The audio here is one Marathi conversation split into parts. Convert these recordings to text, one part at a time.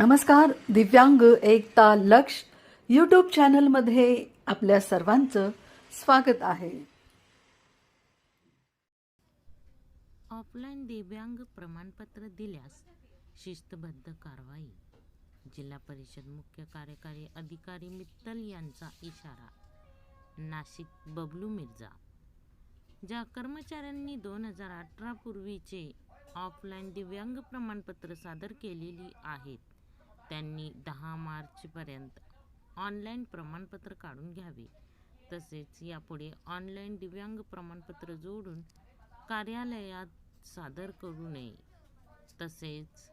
नमस्कार दिव्यांग एकता लक्ष यूट्यूब चॅनलमध्ये आपल्या सर्वांचं स्वागत आहे. ऑफलाईन दिव्यांग प्रमाणपत्र दिल्यास शिस्तबद्ध कारवाई. जिल्हा परिषद मुख्य कार्यकारी अधिकारी मित्तल यांचा इशारा. नाशिक बबलू मिर्झा. ज्या कर्मचाऱ्यांनी दोन हजार अठरा पूर्वीचे ऑफलाईन दिव्यांग प्रमाणपत्र सादर केलेली आहेत त्यांनी दहा मार्चपर्यंत ऑनलाईन प्रमाणपत्र काढून घ्यावे. तसेच यापुढे ऑनलाईन दिव्यांग प्रमाणपत्र जोडून कार्यालयात सादर करू नये. तसेच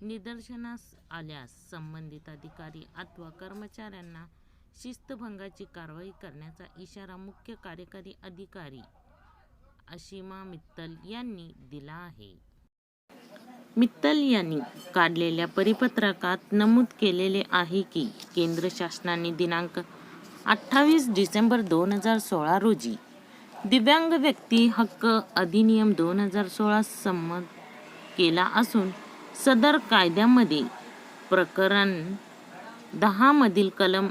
निदर्शनास आल्यास संबंधित अधिकारी अथवा कर्मचाऱ्यांना शिस्तभंगाची कारवाई करण्याचा इशारा मुख्य कार्यकारी अधिकारी अशिमा मित्तल यांनी दिला आहे. मित्तल यांनी काढलेल्या परिपत्रकात नमूद केलेले आहे की केंद्र शासनाने दिनांक अठ्ठावीस डिसेंबर दोन हजार सोळा रोजी दिव्यांग व्यक्ती हक्क अधिनियम दोन हजार सोळा संमत केला असून सदर कायद्यामध्ये प्रकरण दहामधील कलम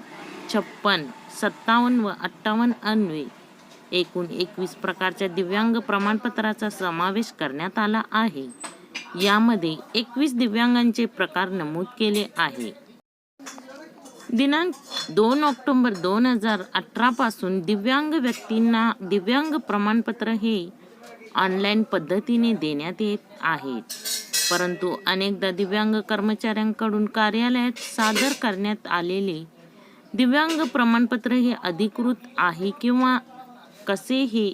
छप्पन सत्तावन्न व अठ्ठावन्न अन्वे एकूण एकवीस प्रकारच्या दिव्यांग प्रमाणपत्राचा समावेश करण्यात आला आहे. यामध्ये एकवीस दिव्यांगांचे प्रकार नमूद केले आहे. दिनांक दोन ऑक्टोंबर दोन हजार अठरापासून दिव्यांग व्यक्तींना दिव्यांग प्रमाणपत्र हे ऑनलाईन पद्धतीने देण्यात येत आहेत परंतु अनेकदा दिव्यांग कर्मचाऱ्यांकडून कार्यालयात सादर करण्यात आलेले दिव्यांग प्रमाणपत्र हे अधिकृत आहे किंवा कसे हे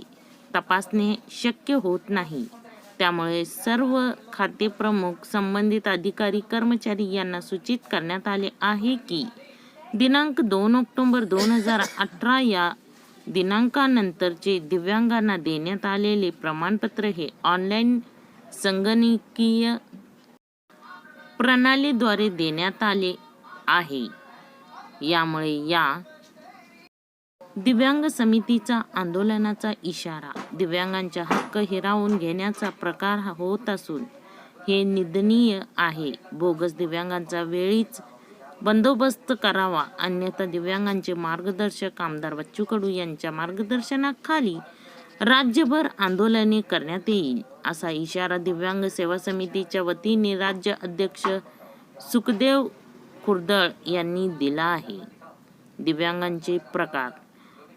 तपासणे शक्य होत नाही. त्यामुळे सर्व खाते प्रमुख संबंधित अधिकारी कर्मचारी यांना सूचित करण्यात आले आहे की दिनांक दोन ऑक्टोबर दोन हजार अठरा या दिनांकानंतरचे दिव्यांगांना देण्यात आलेले प्रमाणपत्र हे ऑनलाईन संगणकीय प्रणालीद्वारे देण्यात आले आहे. यामुळे या दिव्यांग समितीचा आंदोलनाचा इशारा. दिव्यांगांचा हक्क हिरावून घेण्याचा प्रकार हा होत असून हे निंदनीय आहे. बोगस दिव्यांगांचा वेळीच बंदोबस्त करावा. अन्यथा दिव्यांगांचे मार्गदर्शक आमदार बच्चू कडू यांच्या मार्गदर्शनाखाली राज्यभर आंदोलने करण्यात येईल. असा इशारा दिव्यांग सेवा समितीच्या वतीने राज्य अध्यक्ष सुखदेव खुर्दळ यांनी दिला आहे. दिव्यांगांचे प्रकार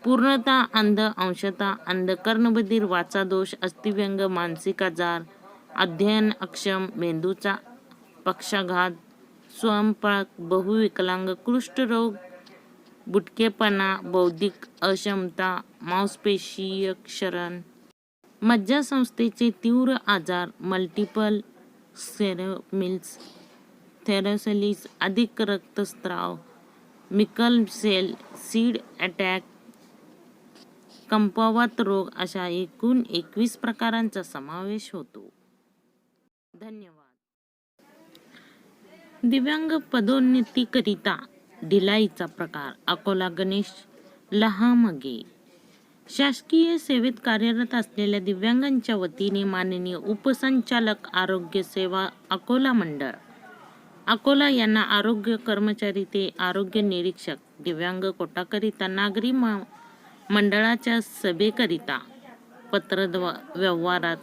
पूर्णता अंध अंशता अंध कर्णबधीर वाचादोष अस्थिव्यंग मानसिक आजार अध्ययन अक्षम मेंदूचा पक्षाघात स्वयंपाक बहुविकलांग कुष्ठरोग बुटकेपणा बौद्धिक अक्षमता मांसपेशीय क्षरण मज्जासंस्थेचे तीव्र आजार मल्टिपल सेरोमिल्स थेरोसलिस अधिक रक्तस्राव मिकल सेल सीड अटॅक कंपवत रोग अशा एकूण एकवीस प्रकारांचा समावेश होतो. धन्यवाद. दिव्यांग पदोन्नतीकरिता ढिलाईचा प्रकार अकोला गणेश लहामगे. शासकीय सेवेत कार्यरत असलेल्या दिव्यांगांच्या वतीने माननीय उपसंचालक आरोग्य सेवा अकोला मंडळ अकोला यांना आरोग्य कर्मचारी ते आरोग्य निरीक्षक दिव्यांग कोटाकरिता नागरी मा- मंडळाच्या सभेकरिता पत्रद्व व्यवहारात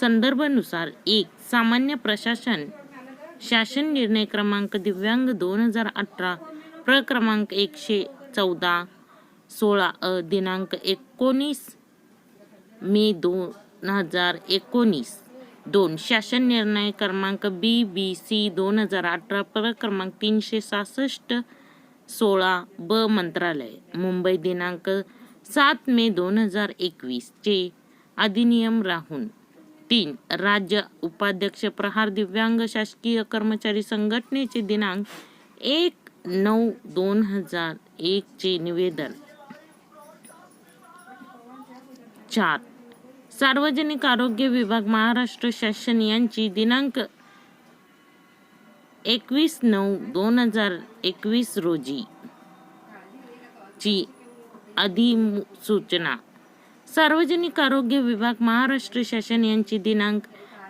संदर्भानुसार एक सामान्य प्रशासन शासन निर्णय क्रमांक दिव्यांग दोन हजार अठरा प्र क्रमांक एकशे चौदा सोळा अ दिनांक एकोणीस मे दोन हजार एकोणीस. दोन शासन निर्णय क्रमांक बी बी सी दोन हजार अठरा प्र क्रमांक तीनशे सहासष्ट सोळा ब मंत्रालय मुंबई दिनांक सात मे दोन हजार एकवीसचे अधिनियम राहून तीन राज्य उपाध्यक्ष प्रहार दिव्यांग शासकीय कर्मचारी संघटनेचे दिनांक एक नऊ दोन हजार एकचे निवेदन. चार सार्वजनिक आरोग्य विभाग महाराष्ट्र शासन यांची दिनांक एकवीस नऊ दोन हजार एकवीस रोजी ची अधिसूचना. सार्वजनिक आरोग्य विभाग महाराष्ट्र शासन यांची दिनांक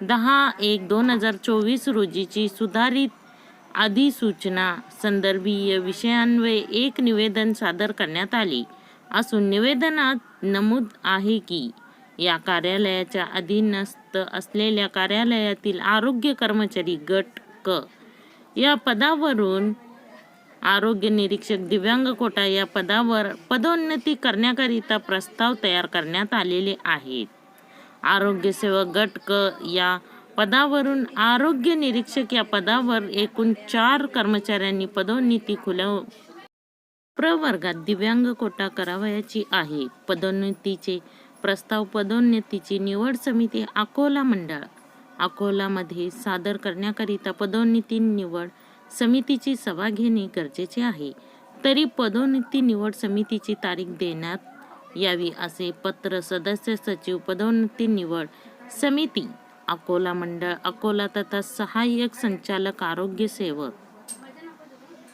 दहा एक दोन हजार चोवीस रोजीची सुधारित अधिसूचना संदर्भीय विषयांन्वये एक निवेदन सादर करण्यात आले. असून निवेदनात नमूद आहे की या कार्यालयाच्या अधीनस्थ असलेल्या कार्यालयातील आरोग्य कर्मचारी गट क या पदावरून आरोग्य निरीक्षक दिव्यांग कोटा या पदावर पदोन्नती करण्याकरिता प्रस्ताव तयार करण्यात आलेले आहेत. आरोग्य सेवक गट क या पदावरून आरोग्य निरीक्षक या पदावर एकूण चार कर्मचाऱ्यांनी पदोन्नती खुल्या प्रवर्गात दिव्यांग कोटा करावयाची आहे. पदोन्नतीचे प्रस्ताव पदोन्नतीची निवड समिती अकोला मंडळ. अकोलामध्ये सादर करण्याकरिता पदोन्नती निवड समितीची सभा घेणे गरजेचे आहे. तरी पदोन्नती निवड समितीची तारीख देण्यात यावी असे पत्र सदस्य सचिव पदोन्नती निवड समिती अकोला मंडळ अकोला तथा सहाय्यक संचालक आरोग्य सेवक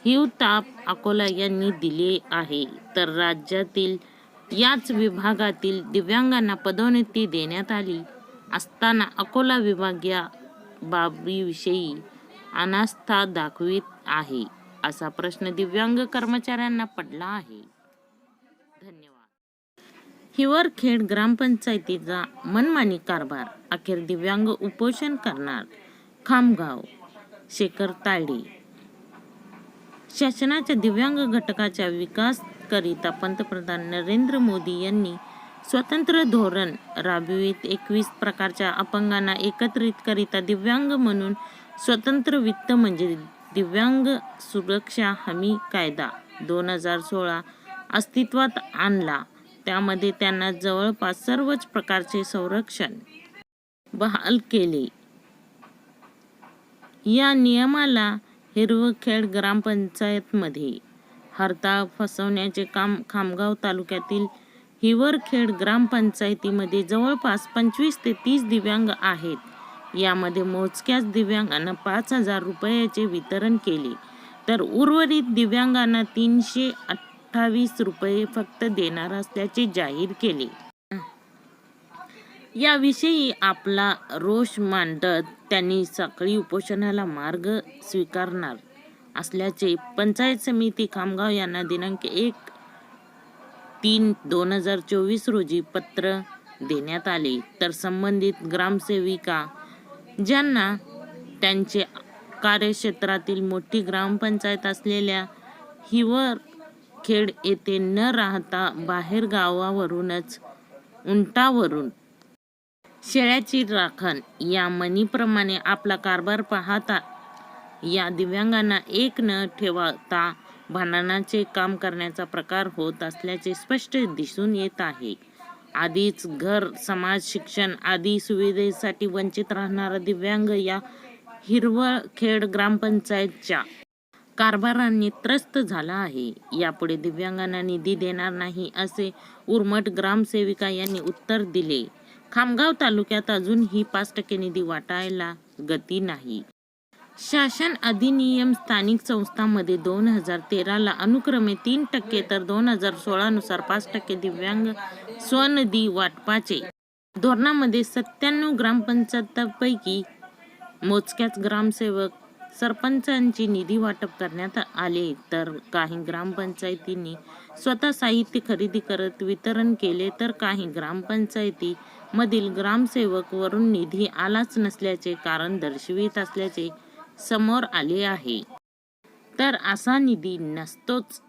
हिवताप अकोला यांनी दिले आहे. तर राज्यातील याच विभागातील दिव्यांगांना पदोन्नती देण्यात आली असताना अकोला विभागीय बाबीविषयी अनास्था दाखवित आहे असा प्रश्न दिव्यांग कर्मचाऱ्यांना पडला आहे. धन्यवाद. हिवरखेड ग्रामपंचायतीचा मनमानी कारभार अखेर दिव्यांग उपोषण करणार. खामगाव शेखर तायडे. शासनाच्या दिव्यांग घटकाच्या विकास करिता पंतप्रधान नरेंद्र मोदी यांनी स्वतंत्र धोरण राबवित एकवीस प्रकारच्या अपंगांना एकत्रित करिता दिव्यांग म्हणून स्वतंत्र वित्त म्हणजे दिव्यांग सुरक्षा हमी कायदा दोन हजार सोळा अस्तित्वात आणला. त्यामध्ये त्यांना जवळपास सर्वच प्रकारचे संरक्षण बहाल केले. या नियमाला हिरवखेड ग्रामपंचायतमध्ये हरताळ फसवण्याचे काम खामगाव तालुक्यातील हिवरखेड ग्रामपंचायतीमध्ये जवळपास पंचवीस ते तीस दिव्यांग आहेत. यामध्ये मोजक्याच दिव्यांगांना पाच हजार रुपयाचे वितरण केले. तर उर्वरित दिव्यांगांना तीनशे अठ्ठावीस रुपये फक्त देणार असल्याचे जाहीर केले. याविषयी आपला रोष मांडत त्यांनी साखळी उपोषणाला मार्ग स्वीकारणार असल्याचे पंचायत समिती खामगाव यांना दिनांक एक तीन दोन हजार चोवीस रोजी पत्र देण्यात आले. तर संबंधित ग्रामसेविका ज्यांना त्यांचे कार्यक्षेत्रातील मोठी ग्रामपंचायत असलेल्या हिवर खेड येथे न राहता बाहेर गावावरूनच उंटावरून शेळ्याची राखण या म्हणीप्रमाणे आपला कारभार पाहता या दिव्यांगांना एक न ठेवता भांडणाचे काम करण्याचा प्रकार होत असल्याचे स्पष्ट दिसून येत आहे. आधीच घर समाज शिक्षण आदी सुविधेसाठी वंचित राहणारा दिव्यांग या हिरवळखेड ग्रामपंचायतच्या कारभारांनी त्रस्त झाला आहे. यापुढे दिव्यांगांना निधी देणार नाही असे उर्मट ग्रामसेविका यांनी उत्तर दिले. खामगाव तालुक्यात अजूनही पाच टक्के निधी वाटायला गती नाही. शासन अधिनियम स्थानिक संस्थांमध्ये दोन हजार तेराला अनुक्रमे तीन टक्के तर दोन हजार सोळानुसार पाच टक्के दिव्यांग स्वनिधी वाटपाचे. धोरणामध्ये सत्त्याण्णव ग्रामपंचायतपैकी मोजक्याच ग्रामसेवक सरपंचांची निधी वाटप करण्यात आले. तर काही ग्रामपंचायतींनी स्वतः साहित्य खरेदी करत वितरण केले. तर काही ग्रामपंचायती मधील निधी आलाच नसल्याचे कारण दर्शवित असल्याचे समोर आले आहे. तर असा निधी नसतोच